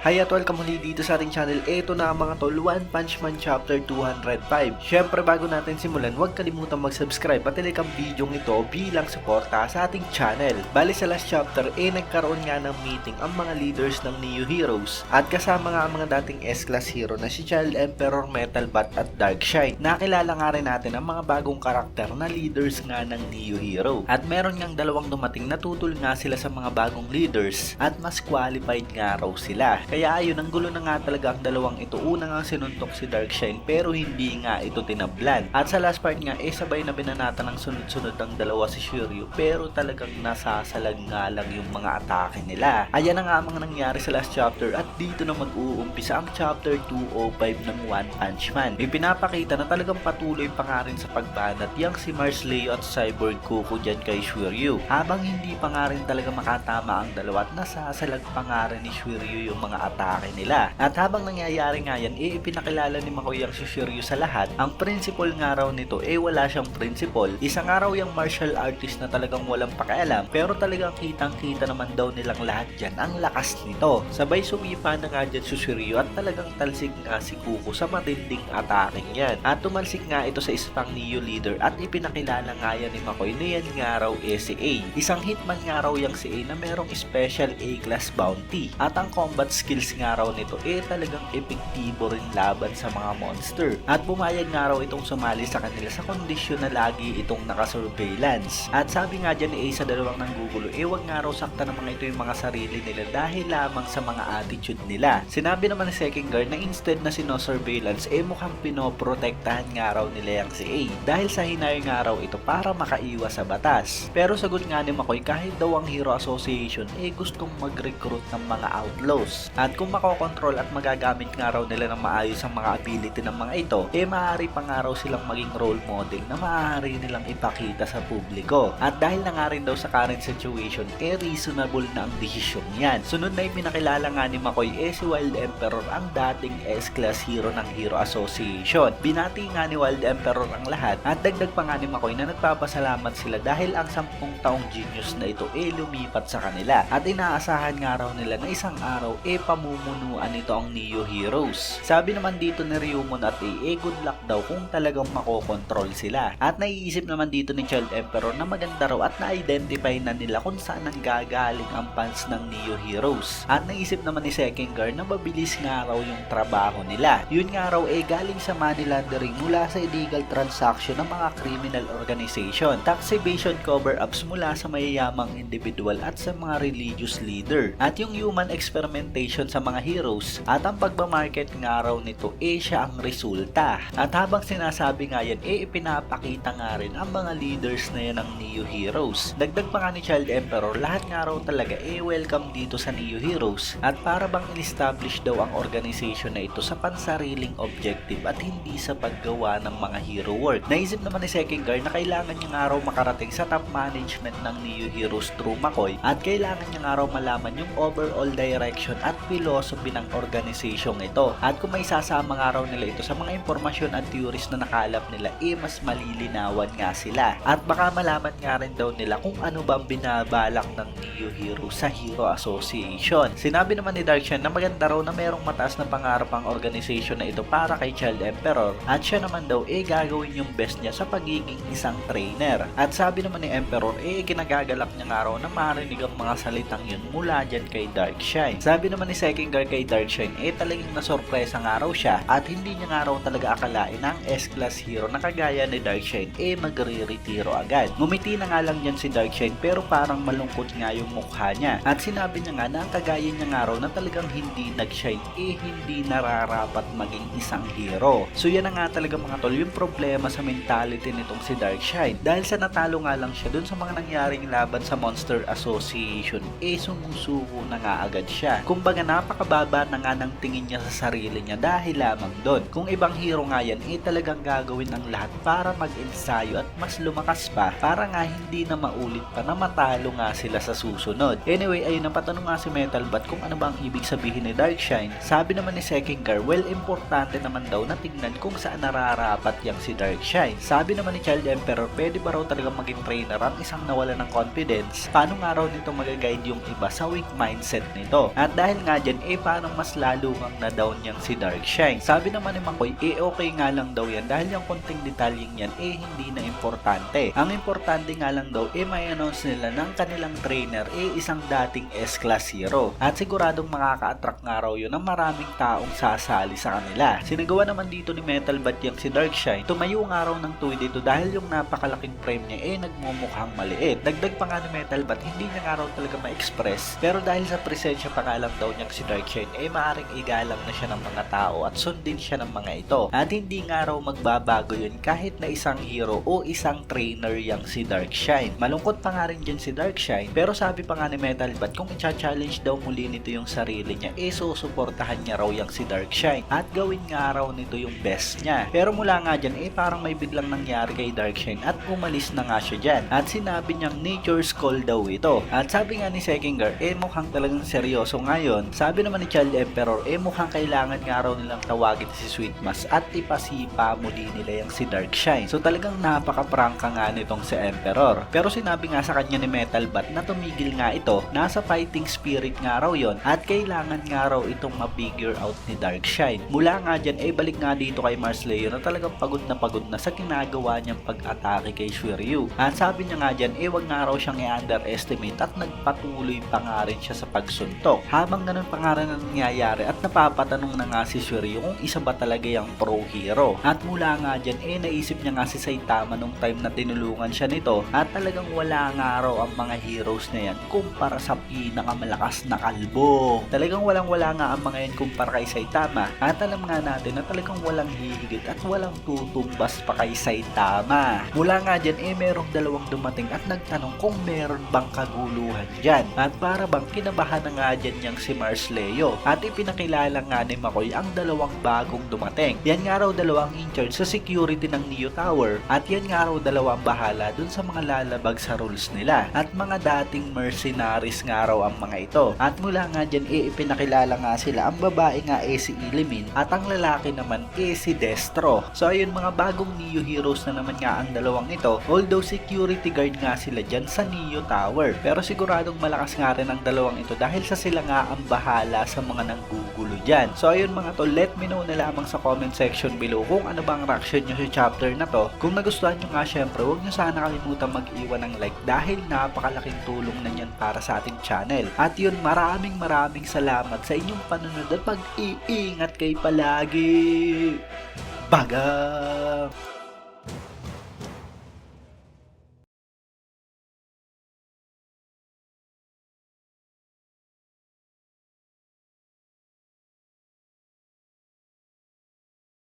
Hi at welcome muli dito sa ating channel. Ito na mga tol, One Punch Man Chapter 205. Syempre bago natin simulan, huwag kalimutan mag-subscribe at like ang video ito bilang suporta sa ating channel. Bali sa last chapter, eh nagkaroon nga ng meeting ang mga leaders ng Neo Heroes at kasama nga ang mga dating S-Class hero na si Child Emperor, Metal Bat at Darkshine. Nakilala nga rin natin ang mga bagong karakter na leaders nga ng Neo Hero. At meron ngang dalawang dumating na tutol nga sila sa mga bagong leaders at mas qualified nga raw sila. Kaya ayun, ang gulo na nga talaga ang dalawang ito. Una nga sinuntok si Darkshine pero hindi nga ito tinablan. At sa last part nga, eh sabay na binanatan ng sunod-sunod ang dalawa si Shiryu pero talagang nasasalag nga lang yung mga atake nila. Ayan na nga ang mga nangyari sa last chapter at dito na mag-uumpisa ang chapter 205 ng One Punch Man. May pinapakita na talagang patuloy pa nga rin sa pagbanat yang si Mars Leo at Cyborg Kuko dyan kay Shiryu. Habang hindi pa nga rin talaga makatama ang dalawa at nasasalag pa nga rin ni Shiryu yung mga atake nila. At habang nangyayari nga yan, eh ipinakilala ni Makoy si Shiryu sa lahat. Ang principal nga raw nito, eh wala siyang principal. Isang araw yung martial artist na talagang walang pakialam, pero talagang kitang-kita naman daw nilang lahat dyan ang lakas nito. Sabay sumipa na nga dyan si at talagang talsik nga si Kuko sa matinding atake yan. At tumalsik nga ito sa isang Neo leader at ipinakilala nga yan ni Makoy na yan nga raw eh si A. Isang hitman nga raw yung si A na merong special A-class bounty. At ang combat skills nga raw nito eh talagang epektibo rin laban sa mga monster. At pumayag nga raw itong sumali sa kanila sa kondisyon na lagi itong naka-surveillance. At sabi nga dyan ni A sa dalawang nanggugulo, eh wag nga raw sakta ng mga ito yung mga sarili nila dahil lamang sa mga attitude nila. Sinabi naman ni Second Guard na instead na sino-surveillance, eh mukhang pinoprotektahan nga raw nila yung si A. Dahil sa hinayo nga raw ito para makaiwas sa batas. Pero sagot nga ni Makoy kahit daw ang Hero Association eh gustong mag-recruit ng mga outlaws. At kung makokontrol at magagamit nga raw nila ng maayos ang mga ability ng mga ito, eh maaari pa nga raw silang maging role model na maaari nilang ipakita sa publiko. At dahil na nga rin daw sa current situation, eh reasonable na ang desisyon yan. Sunod na ipinakilala nga ni Makoy eh si Wild Emperor ang dating S-Class hero ng Hero Association. Binati nga ni Wild Emperor ang lahat at dagdag pa nga ni Makoy na nagpapasalamat sila dahil ang sampung taong genius na ito eh lumipat sa kanila. At inaasahan nga raw nila na isang araw eh pamumunuan nito ang Neo Heroes. Sabi naman dito ni Ryumon at A, eh good luck daw kung talagang makokontrol sila. At naiisip naman dito ni Child Emperor na maganda raw at na-identify na nila kung saan ang gagaling ang fans ng Neo Heroes. At naisip naman ni Guard na mabilis nga raw yung trabaho nila. Yun nga raw eh galing sa money laundering mula sa illegal transaction ng mga criminal organization, tax evasion cover-ups mula sa mayayamang individual at sa mga religious leader. At yung human experimentation sa mga heroes at ang pagbamarket nga raw nito eh siya ang resulta. At habang sinasabi nga yan eh ipinapakita nga rin ang mga leaders na yan ng Neo Heroes. Dagdag pa nga ni Child Emperor, lahat nga raw talaga eh welcome dito sa Neo Heroes at para bang in-establish daw ang organization na ito sa pansariling objective at hindi sa paggawa ng mga hero work. Naisip naman ni Second Guard na kailangan niya nga raw makarating sa top management ng Neo Heroes through McCoy at kailangan niya nga raw malaman yung overall direction at philosophy ng organization ito. At kung may sasama nga raw nila ito sa mga impormasyon at theories na nakalap nila, eh mas malilinawan nga sila. At baka malaman nga rin daw nila kung ano bang binabalak ng Neo Hero sa Hero Association. Sinabi naman ni Darkshan na maganda raw na merong mataas na pangarap ang organization na ito para kay Child Emperor at siya naman daw eh gagawin yung best niya sa pagiging isang trainer. At sabi naman ni Emperor eh kinagagalak niya nga raw na marinig ang mga salitang yun mula dyan kay Darkshine. Sabi naman ni Second Guard kay Darkshine eh talagang nasorpresa nga raw siya at hindi niya nga raw talaga akalain ang S-Class hero na kagaya ni Darkshine eh magre-retiro agad. Ngumiti na nga lang dyan si Darkshine pero parang malungkot nga yung mukha niya. At sinabi niya nga na ang kagaya niya nga raw na talagang hindi nag-shine eh hindi nararapat maging isang hero. So yan na nga talaga mga tol yung problema sa mentality nitong si Darkshine. Dahil sa natalo nga lang siya dun sa mga nangyaring laban sa Monster Association eh sumusuko na nga agad siya. Kumbaga napakababa na nga ng tingin niya sa sarili niya dahil lamang doon. Kung ibang hero nga yan eh talagang gagawin ang lahat para mag-ensayo at mas lumakas pa para nga hindi na maulit pa na matalo nga sila sa susunod. Anyway, ayun napatanong nga si Metal Bat kung ano ba ang ibig sabihin ni Darkshine. Sabi naman ni Second Guard, well, importante naman daw na tignan kung saan nararapat yang si Darkshine. Sabi naman ni Child Emperor, pwede ba raw talaga maging trainer ang isang nawala ng confidence? Paano nga raw nito magaguide yung iba sa weak mindset nito? At dahil nga dyan, eh parang mas lalo ngang na-down niyang si Darkshine. Sabi naman ni Makoy, eh okay nga lang daw yan dahil yung konting detalyeng yan, eh hindi na importante. Ang importante nga lang daw, eh may announce nila ng kanilang trainer, eh isang dating S-Class hero. At siguradong makaka-attract nga raw yun ng maraming taong sasali sa kanila. Sinagawa naman dito ni Metal Bat yung si Darkshine, tumayo nga raw ng tuwi dito dahil yung napakalaking frame niya, eh nagmumukhang maliit. Dagdag pa nga ni Metal Bat, hindi niya nga raw talaga ma-express. Pero dahil sa presensya pa nga lang daw niya si Darkshine, eh maaring igalang na siya ng mga tao at sundin siya ng mga ito. At hindi nga raw magbabago yun kahit na isang hero o isang trainer yang si Darkshine. Malungkot pa nga rin dyan si Darkshine, pero sabi pa nga ni Metal Bat, kung i-challenge daw muli nito yung sarili niya, eh susuportahan niya raw yang si Darkshine at gawin nga raw nito yung best niya. Pero mula nga dyan, eh parang may biglang nangyari kay Darkshine at umalis na nga siya dyan. At sinabi niyang nature's call daw ito. At sabi nga ni Sekinger, eh mukhang talagang seryoso ngayon. Sabi naman ni Child Emperor, eh mukhang kailangan nga raw nilang tawagin si Sweetmas at ipasipa muli nila yung si Darkshine. So talagang napaka-prangka nga nitong si Emperor. Pero sinabi nga sa kanya ni Metal Bat na tumigil nga ito, nasa fighting spirit nga raw yon at kailangan nga raw itong ma-figure out ni Darkshine. Mula nga dyan, eh balik nga dito kay Mars Leo na talagang pagod na pagod na sa ginagawa niyang pag-atake kay Shiryu. At sabi niya nga dyan, eh wag nga raw siyang i-underestimate at nagpatuloy pa nga rin siya sa pagsuntok. Habang ganun pa nga rin ang nangyayari at napapatanong na nga si Shiryu kung isa ba talaga yung pro hero. At mula nga dyan, eh naisip niya nga si Saitama nung time na tinulungan siya nito at talagang wala nga raw ang mga heroes na yan kumpara sa pinakamalakas na kalbo. Talagang walang wala nga ang mga yan kumpara kay Saitama at alam nga natin na talagang walang hihigit at walang tutumbas pa kay Saitama. Mula nga dyan, eh merong dalawang dumating at nagtanong kung meron bang kaguluhan dyan. At para bang kinabahan na nga dyan niyang si Mars Leo. At ipinakilala nga ni Makoy ang dalawang bagong dumating. Yan nga raw dalawang in charge sa security ng Neo Tower. At yan nga raw dalawang bahala dun sa mga lalabag sa rules nila. At mga dating mercenaries nga raw ang mga ito. At mula nga dyan, eh ipinakilala nga sila. Ang babae nga eh si Ilimin at ang lalaki naman eh si Destro. So ayun mga bagong Neo heroes na naman nga ang dalawang ito. Although security guard nga sila dyan sa Neo Tower. Pero siguradong malakas nga rin ang dalawang ito dahil sa sila nga ang bahala sa mga nanggugulo dyan. So ayun mga to, let me know na lamang sa comment section below kung ano bang reaction nyo sa chapter na to. Kung nagustuhan nyo nga syempre, huwag nyo sana kalimutan mag-iwan ng like dahil napakalaking tulong na yan para sa ating channel. At yun, maraming maraming salamat sa inyong panunod at pag-iingat kayo palagi. Baga!